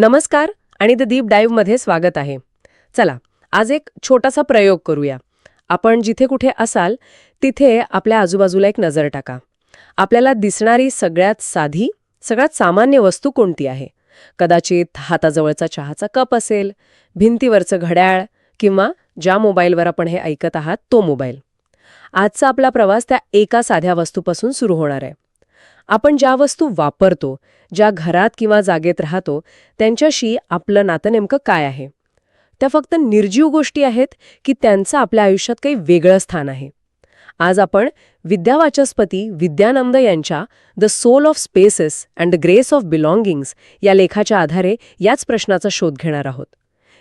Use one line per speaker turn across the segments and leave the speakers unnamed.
नमस्कार आणि the deep डाईव्हमध्ये स्वागत आहे. चला आज एक छोटासा प्रयोग करूया. आपण जिथे कुठे असाल तिथे आपल्या आजूबाजूला एक नजर टाका. आपल्याला दिसणारी सगळ्यात साधी सगळ्यात सामान्य वस्तू कोणती आहे? कदाचित हाताजवळचा चहाचा कप असेल भिंतीवरचं घड्याळ किंवा ज्या मोबाईलवर आपण हे ऐकत आहात तो मोबाईल. आजचा आपला प्रवास त्या एका साध्या वस्तूपासून सुरू होणार आहे. आपण ज्या वस्तू वापरतो ज्या घरात किंवा जागेत राहतो त्यांच्याशी आपलं नातं नेमकं काय आहे? त्या फक्त निर्जीव गोष्टी आहेत की त्यांचं आपल्या आयुष्यात काही वेगळं स्थान आहे. आज आपण विद्यावाचस्पती विद्यानंद यांच्या the soul of spaces and the grace of belongings या लेखाच्या आधारे याच प्रश्नाचा शोध घेणार आहोत.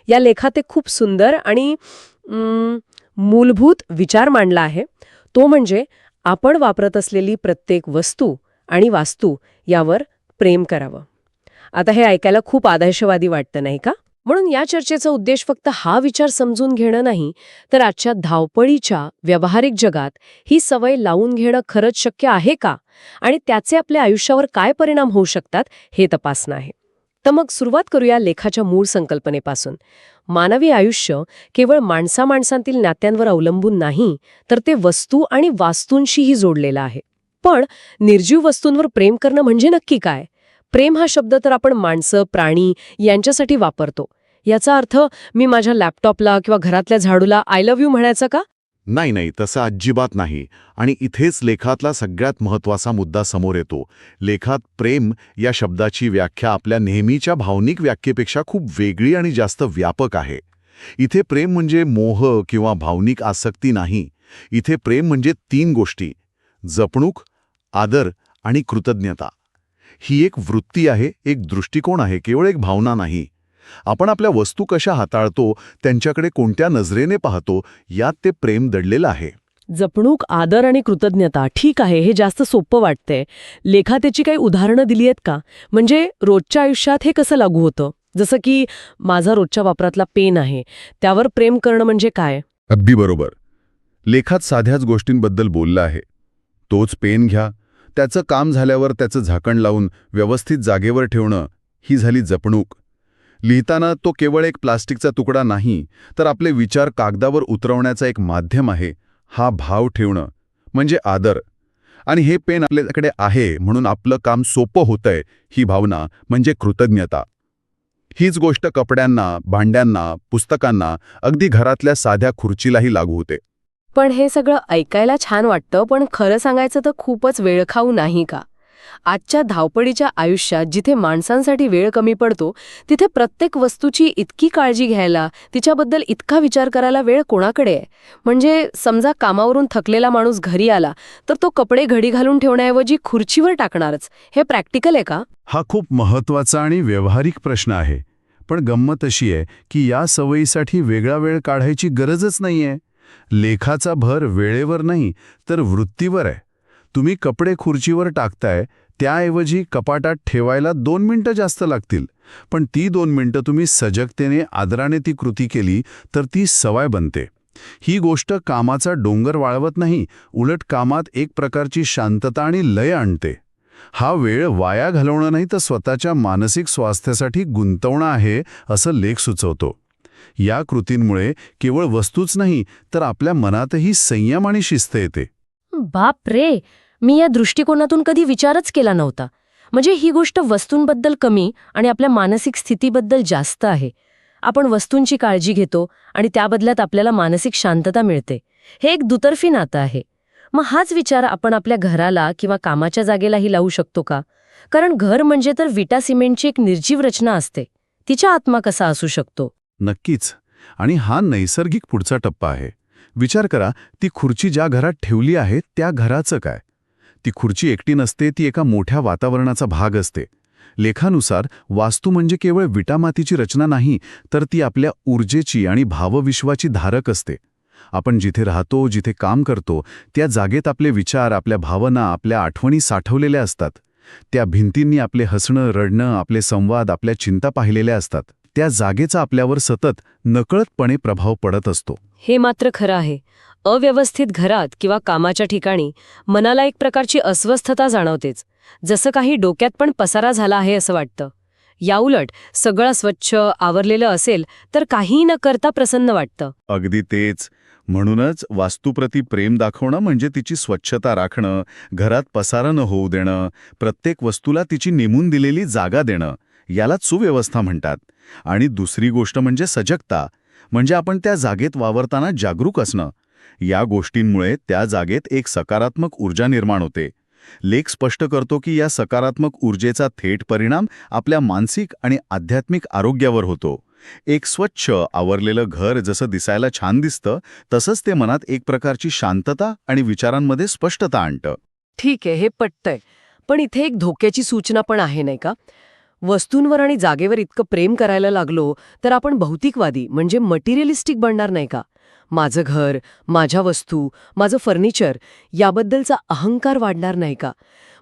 या लेखात ते खूप सुंदर आणि अं, मूलभूत विचार मांडला आहे. तो म्हणजे आपण वापरत असलेली प्रत्येक वस्तू आणि वास्तू यावर प्रेम करावं. आता हे ऐकायला खूप आदर्शवादी वाटतं नाही का? म्हणून या चर्चेचा उद्देश फक्त हा विचार समजून घेणं नाही तर आजच्या धावपळीच्या व्यावहारिक जगात ही सवय लावून घेणं खरंच शक्य आहे का? आणि त्याचे आपल्या आयुष्यावर काय परिणाम होऊ शकतात हे तपासणं आहे. तर मग सुरुवात करूया लेखाच्या मूळ संकल्पनेपासून. मानवी आयुष्य केवळ माणसा माणसांतील नात्यांवर अवलंबून नाही तर ते वस्तू आणि वास्तूंशीही जोडलेलं आहे. पण निर्जीव वस्तूंवर प्रेम करणं म्हणजे नक्की काय? प्रेम हा शब्द तर आपण माणसं प्राणी यांच्यासाठी वापरतो. याचा अर्थ मी माझ्या लॅपटॉपला किंवा घरातल्या झाडूला आय लव्ह यू म्हणायचं का?
नाही नाही तसं अजिबात नाही. आणि इथेच लेखातला सगळ्यात महत्त्वाचा मुद्दा समोर येतो. लेखात प्रेम या शब्दाची व्याख्या आपल्या नेहमीच्या भावनिक व्याख्येपेक्षा खूप वेगळी आणि जास्त व्यापक आहे. इथे प्रेम म्हणजे मोह किंवा भावनिक आसक्ती नाही. इथे प्रेम म्हणजे तीन गोष्टी. जपणूक आदर आणि कृतज्ञता. ही एक वृत्ती आहे एक दृष्टिकोन आहे केवळ एक भावना नाही. आपण आपल्या वस्तू कशा हाताळतो त्यांच्याकडे कोणत्या नजरेने पाहतो यात ते प्रेम दडलेलं आहे.
जपणूक आदर आणि कृतज्ञता ठीक आहे हे जास्त सोपं वाटतंय. लेखात त्याची काही उदाहरणं दिली आहेत का? म्हणजे रोजच्या आयुष्यात हे कसं लागू होतं? जसं की माझा रोजच्या वापरातला पेन आहे त्यावर प्रेम करणं म्हणजे काय?
अगदी बरोबर. लेखात साध्याच गोष्टींबद्दल बोललं आहे. तोच पेन घ्या. त्याचं काम झाल्यावर त्याचं झाकण लावून व्यवस्थित जागेवर ठेवणं ही झाली जपणूक. लिहिताना तो केवळ एक प्लास्टिकचा तुकडा नाही तर आपले विचार कागदावर उतरवण्याचा एक माध्यम आहे हा भाव ठेवणं म्हणजे आदर. आणि हे पेन आपल्याकडे आहे म्हणून आपलं काम सोपं होतंय ही भावना म्हणजे कृतज्ञता. हीच गोष्ट कपड्यांना भांड्यांना पुस्तकांना अगदी घरातल्या साध्या खुर्चीलाही लागू होते.
पण हे सगळं ऐकायला छान वाटतं पण खरं सांगायचं तर खूपच वेळखाऊ नाही का? आजच्या धावपळीच्या आयुष्यात जिथे माणसांसाठी वेळ कमी पडतो तिथे प्रत्येक वस्तूची इतकी काळजी घ्यायला तिच्याबद्दल इतका विचार करायला वेळ कोणाकडे आहे? म्हणजे समजा कामावरून थकलेला माणूस घरी आला तर तो कपडे घडी घालून ठेवण्याऐवजी खुर्चीवर टाकणारच. हे प्रॅक्टिकल आहे का?
हा खूप महत्त्वाचा आणि व्यावहारिक प्रश्न आहे. पण गंमत अशी आहे की या सवयीसाठी वेगळा वेळ काढायची गरजच नाहीये. लेखाचा भर वेळेवर नाही तर वृत्तीवर आहे. तुम्ही कपडे खुर्चीवर टाकताय त्याऐवजी कपाटात ठेवायला दोन मिनिटं जास्त लागतील. पण ती दोन मिनिटं तुम्ही सजगतेने आदराने ती कृती केली तर ती सवाय बनते. ही गोष्ट कामाचा डोंगर वाळवत नाही उलट कामात एक प्रकारची शांतता आणि लय आणते. हा वेळ वाया घालवणं नाही तर स्वतःच्या मानसिक स्वास्थ्यासाठी गुंतवणं आहे असं लेख सुचवतो. या कृतींमुळे केवळ वस्तूच नाही तर आपल्या मनातही संयम आणि शिस्त येते.
बाप रे! मी या दृष्टिकोनातून कधी विचारच केला नव्हता. म्हणजे ही गोष्ट वस्तूंबद्दल कमी आणि आपल्या मानसिक स्थितीबद्दल जास्त आहे. आपण वस्तूंची काळजी घेतो आणि त्याबदल्यात आपल्याला मानसिक शांतता मिळते. हे एक दुतर्फी नातं आहे. मग हाच विचार आपण आपल्या घराला किंवा कामाच्या जागेलाही लावू शकतो का? कारण घर म्हणजे तर विटा सिमेंटची एक निर्जीव रचना असते. तिचा आत्मा कसा असू शकतो?
नक्कीच. आणि हा नैसर्गिक पुढचा टप्पा आहे. विचार करा ती खुर्ची ज्या घरात ठेवली आहे त्या घराचं काय? ती खुर्ची एकटी नसते ती एका मोठ्या वातावरणाचा भाग असते. लेखानुसार वास्तू म्हणजे केवळ विटामातीची रचना नाही तर ती आपल्या ऊर्जेची आणि भावविश्वाची धारक असते. आपण जिथे राहतो जिथे काम करतो त्या जागेत आपले विचार आपल्या भावना आपल्या आठवणी साठवलेल्या असतात. त्या भिंतींनी आपले हसणं रडणं आपले संवाद आपल्या चिंता पाहिलेल्या असतात. त्या जागेचा आपल्यावर सतत नकळतपणे प्रभाव पडत असतो.
हे मात्र खरं आहे. अव्यवस्थित घरात किंवा कामाच्या ठिकाणी मनाला एक प्रकारची अस्वस्थता जाणवतेच. जसं काही डोक्यात पण पसारा झाला आहे असं वाटतं. याउलट सगळं स्वच्छ आवरलेलं असेल तर काहीही न करता प्रसन्न वाटतं.
अगदी तेच. म्हणूनच वास्तूप्रती प्रेम दाखवणं म्हणजे तिची स्वच्छता राखणं घरात पसारा न होऊ देणं प्रत्येक वस्तूला तिची नेमून दिलेली जागा देणं. यालाच सुव्यवस्था म्हणतात. आणि दुसरी गोष्ट म्हणजे सजगता. म्हणजे आपण त्या जागेत वावरताना जागरूक असणं. या गोष्टींमुळे त्या जागेत एक सकारात्मक ऊर्जा निर्माण होते. लेख स्पष्ट करतो की या सकारात्मक ऊर्जेचा थेट परिणाम आपल्या मानसिक आणि आध्यात्मिक आरोग्यावर होतो. एक स्वच्छ आवरलेलं घर जसं दिसायला छान दिसतं तसंच ते मनात एक प्रकारची शांतता आणि विचारांमध्ये स्पष्टता आणतं.
ठीक आहे हे पटतंय. पण इथे एक धोक्याची सूचना पण आहे नाही का? वस्तूंवर आणि जागेवर इतकं प्रेम करायला लागलो तर आपण भौतिकवादी म्हणजे मटेरियलिस्टिक बनणार नाही का? माझं घर माझ्या वस्तू माझं फर्निचर याबद्दलचा अहंकार वाढणार नाही का?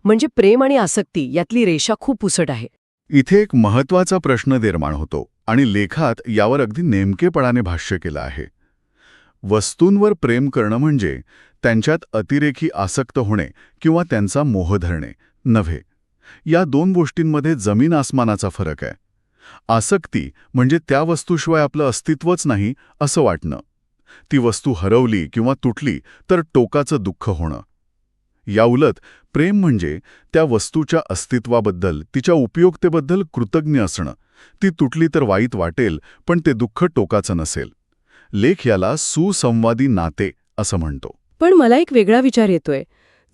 म्हणजे प्रेम आणि आसक्ती यातली रेषा खूप पुसट आहे.
इथे एक महत्त्वाचा प्रश्न निर्माण होतो आणि लेखात यावर अगदी नेमकेपणाने भाष्य केलं आहे. वस्तूंवर प्रेम करणं म्हणजे त्यांच्यात अतिरेकी आसक्त होणे किंवा त्यांचा मोह धरणे नव्हे. या दोन गोष्टींमध्ये जमीन आसमानाचा फरक आहे. आसक्ती म्हणजे त्या वस्तूशिवाय आपलं अस्तित्वच नाही असं वाटणं. ती वस्तू हरवली किंवा तुटली तर टोकाचं दुःख होणं. याउलट प्रेम म्हणजे त्या वस्तूच्या अस्तित्वाबद्दल तिच्या उपयोगतेबद्दल कृतज्ञ असणं. ती तुटली तर वाईट वाटेल पण ते दुःख टोकाचं नसेल. लेख याला सुसंवादी नाते असं म्हणतो.
पण मला एक वेगळा विचार येतोय.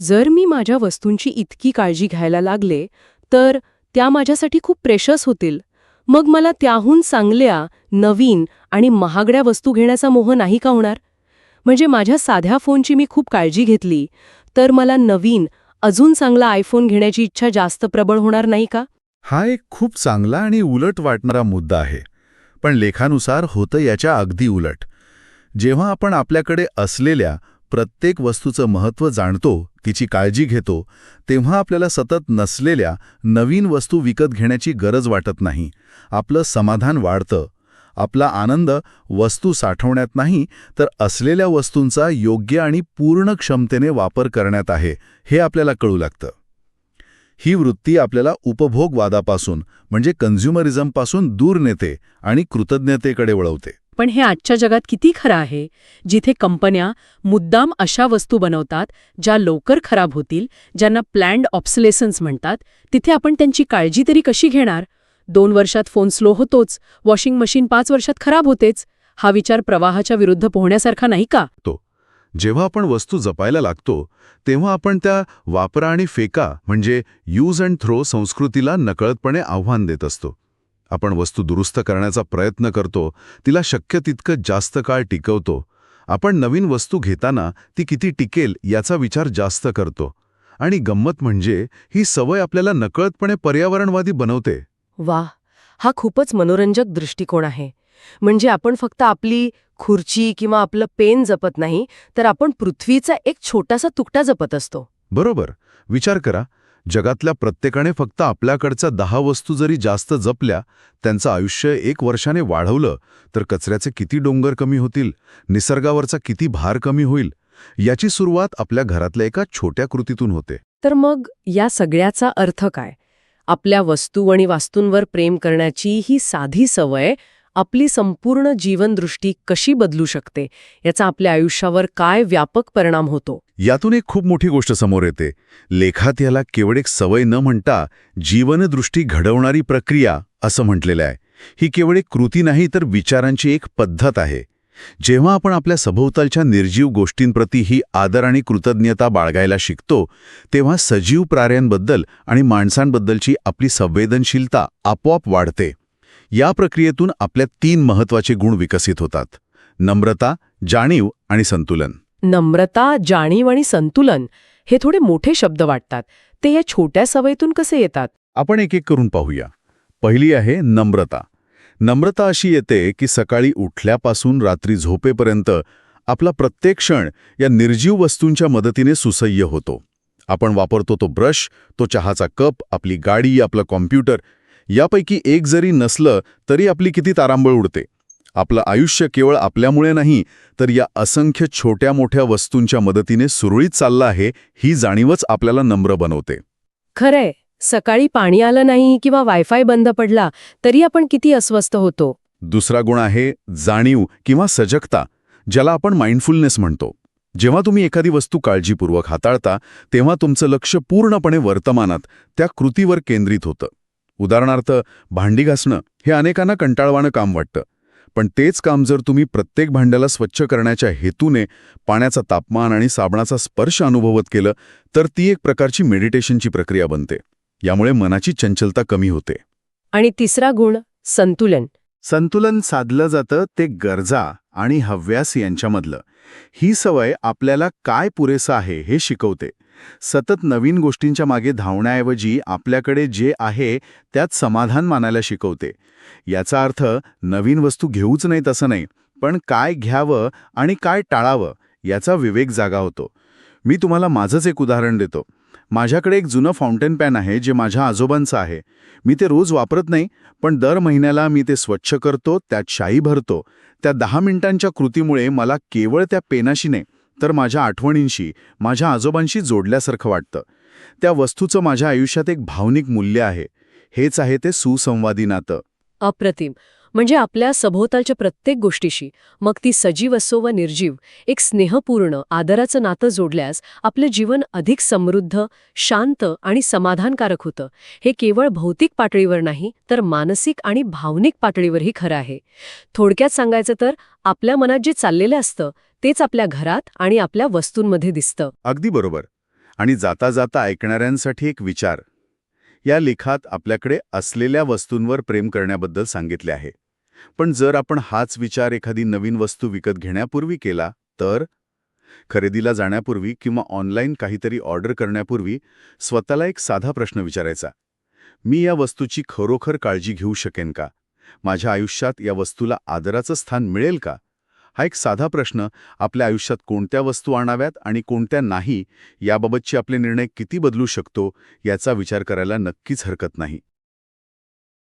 जर मी माझ्या वस्तूंची इतकी काळजी घ्यायला लागले तर त्या माझ्यासाठी खूप प्रेशस होतील. मग मला त्याहून चांगल्या नवीन आणि महागड्या वस्तू घेण्याचा मोह नाही का होणार? म्हणजे माझ्या साध्या फोनची मी खूप काळजी घेतली तर मला नवीन अजून चांगला आयफोन घेण्याची इच्छा जास्त प्रबळ होणार नाही का?
हा एक खूप चांगला आणि उलट वाटणारा मुद्दा आहे पण लेखानुसार होतं याच्या अगदी उलट. जेव्हा आपण आपल्याकडे असलेल्या प्रत्येक वस्तूचं महत्त्व जाणतो तिची काळजी घेतो तेव्हा आपल्याला सतत नसलेल्या नवीन वस्तू विकत घेण्याची गरज वाटत नाही. आपलं समाधान वाढतं. आपला आनंद वस्तू साठवण्यात नाही तर असलेल्या वस्तूंचा योग्य आणि पूर्ण क्षमतेने वापर करण्यात आहे हे आपल्याला कळू लागतं. ही वृत्ती आपल्याला उपभोगवादापासून म्हणजे कन्झ्युमरिझमपासून दूर नेते आणि कृतज्ञतेकडे वळवते.
पण हे आजच्या जगात किती खरं आहे? जिथे कंपन्या मुद्दाम अशा वस्तू बनवतात ज्या लवकर खराब होतील ज्यांना प्लॅन्ड ऑप्सलेसन्स म्हणतात तिथे आपण त्यांची काळजी तरी कशी घेणार? दोन वर्षात फोन स्लो होतोच वॉशिंग मशीन पाच वर्षात खराब होतेच. हा विचार प्रवाहाच्या विरुद्ध पोहण्यासारखा नाही का? तो.
जेव्हा आपण वस्तू जपायला लागतो तेव्हा आपण त्या वापरा आणि फेका म्हणजे यूज अँड थ्रो संस्कृतीला नकळतपणे आव्हान देत असतो. आपण वस्तू दुरुस्त करण्याचा प्रयत्न करतो तिला शक्य तितकं जास्त काळ टिकवतो. आपण नवीन वस्तू घेताना ती किती टिकेल याचा विचार जास्त करतो. आणि गंमत म्हणजे ही सवय आपल्याला नकळतपणे पर्यावरणवादी बनवते.
वा हा खूपच मनोरंजक दृष्टिकोन आहे. म्हणजे आपण फक्त आपली खुर्ची किंवा आपलं पेन जपत नाही तर आपण पृथ्वीचा एक छोटासा तुकडा जपत असतो.
बरोबर. विचार करा जगातल्या प्रत्येकाने फक्त आपल्याकडच्या दहा वस्तू जरी जास्त जपल्या त्यांचं आयुष्य एक वर्षाने वाढवलं तर कचऱ्याचे किती डोंगर कमी होतील निसर्गावरचा किती भार कमी होईल याची सुरुवात आपल्या घरातल्या एका छोट्या कृतीतून होते.
तर मग या सगळ्याचा अर्थ काय? आपल्या वस्तू आणि वास्तूंवर प्रेम करण्याची ही साधी सवय आपली संपूर्ण जीवनदृष्टी कशी बदलू शकते? याचा आपल्या आयुष्यावर काय व्यापक परिणाम होतो?
यातून एक खूप मोठी गोष्ट समोर येते. लेखात याला केवळ एक सवय न म्हणता जीवनदृष्टी घडवणारी प्रक्रिया असं म्हटलेलं आहे. ही केवळ एक कृती नाही तर विचारांची एक पद्धत आहे. जेव्हा आपण आपल्या सभोवतालच्या निर्जीव गोष्टींप्रती ही आदर आणि कृतज्ञता बाळगायला शिकतो तेव्हा सजीव प्राण्यांबद्दल आणि माणसांबद्दलची आपली संवेदनशीलता आपोआप वाढते. या प्रक्रियेतून आपल्या तीन महत्त्वाचे गुण विकसित होतात. नम्रता जाणीव आणि संतुलन.
नम्रता जाणीव आणि संतुलन हे थोडे मोठे शब्द वाटतात. ते या छोट्या सवयीतून कसे येतात?
आपण एक एक करून पाहूया. पहिली आहे नम्रता. नम्रता अशी येते की सकाळी उठल्यापासून रात्री झोपेपर्यंत आपला प्रत्येक क्षण या निर्जीव वस्तूंच्या मदतीने सुसह्य होतो. आपण वापरतो तो ब्रश तो चहाचा कप आपली गाडी आपलं कॉम्प्युटर. यापैकी एक जरी नसलं तरी आपली किती तारांबळ उडते. आपलं आयुष्य केवळ आपल्यामुळे नाही तर या असंख्य छोट्या मोठ्या वस्तूंच्या मदतीने सुरळीत चाललं आहे ही जाणीवच आपल्याला नम्र बनवते.
खरंय. सकाळी पाणी आलं नाही किंवा वायफाय बंद पडला तरी आपण किती अस्वस्थ होतो?
दुसरा गुण आहे जाणीव किंवा सजगता ज्याला आपण माइंडफुलनेस म्हणतो. जेव्हा तुम्ही एखादी वस्तू काळजीपूर्वक हाताळता तेव्हा तुमचं लक्ष पूर्णपणे वर्तमानात त्या कृतीवर केंद्रित होतं. उदाहरणार्थ भांडी घासणं हे अनेकांना कंटाळवाणं काम वाटतं. पण तेच काम जर तुम्ही प्रत्येक भांड्याला स्वच्छ करण्याच्या हेतूने पाण्याचा तापमान आणि साबणाचा स्पर्श अनुभवत केलं तर ती एक प्रकारची मेडिटेशनची प्रक्रिया बनते. यामुळे मनाची चंचलता कमी होते.
आणि तिसरा गुण संतुलन.
संतुलन साधलं जातं ते गरजा आणि हव्यास यांच्यामधलं. ही सवय आपल्याला काय पुरेसं आहे हे शिकवते. सतत नवीन गोष्टींच्या मागे धावण्याऐवजी आपल्याकडे जे आहे त्यात समाधान मानायला शिकवते. याचा अर्थ नवीन वस्तू घेऊच नाहीत असं नाही पण काय घ्यावं आणि काय टाळावं याचा विवेक जागा होतो. मी तुम्हाला माझंच एक उदाहरण देतो. माझ्याकडे एक जुनं फाउंटेन पॅन आहे जे माझ्या आजोबांचं आहे. मी ते रोज वापरत नाही पण दर महिन्याला मी ते स्वच्छ करतो त्यात शाई भरतो. त्या दहा मिनिटांच्या कृतीमुळे मला केवळ त्या पेनाशी नाही तर माझ्या आठवणींशी माझ्या आजोबांशी जोडल्यासारखं वाटतं. त्या वस्तूचं माझ्या आयुष्यात एक भावनिक मूल्य आहे. हेच आहे ते सुसंवादी नातं.
अप्रतिम. म्हणजे आपल्या सभोवतालच्या प्रत्येक गोष्टीशी मग ती सजीव असो व निर्जीव एक स्नेहपूर्ण आदराचं नातं जोडल्यास आपलं जीवन अधिक समृद्ध शांत आणि समाधानकारक होतं. हे केवळ भौतिक पातळीवर नाही तर मानसिक आणि भावनिक पातळीवरही खरं आहे. थोडक्यात सांगायचं तर आपल्या मनात जे चाललेलं असतं तेच आपल्या घरात आणि आपल्या वस्तूंमध्ये दिसतं.
अगदी बरोबर. आणि जाता जाता ऐकणाऱ्यांसाठी एक विचार. या लेखात आपल्याकडे असलेल्या वस्तूंवर प्रेम करण्याबद्दल सांगितले आहे. पण जर आपण हाच विचार एखादी नवीन वस्तू विकत घेण्यापूर्वी केला तर? खरेदीला जाण्यापूर्वी किंवा ऑनलाईन काहीतरी ऑर्डर करण्यापूर्वी स्वतःला एक साधा प्रश्न विचारायचा. मी या वस्तूची खरोखर काळजी घेऊ शकेन का? माझ्या आयुष्यात या वस्तूला आदराचं स्थान मिळेल का? हा एक साधा प्रश्न आपल्या आयुष्यात कोणत्या वस्तू आणाव्यात आणि कोणत्या नाही याबाबतचे आपले निर्णय किती बदलू शकतो याचा विचार करायला नक्कीच हरकत नाही.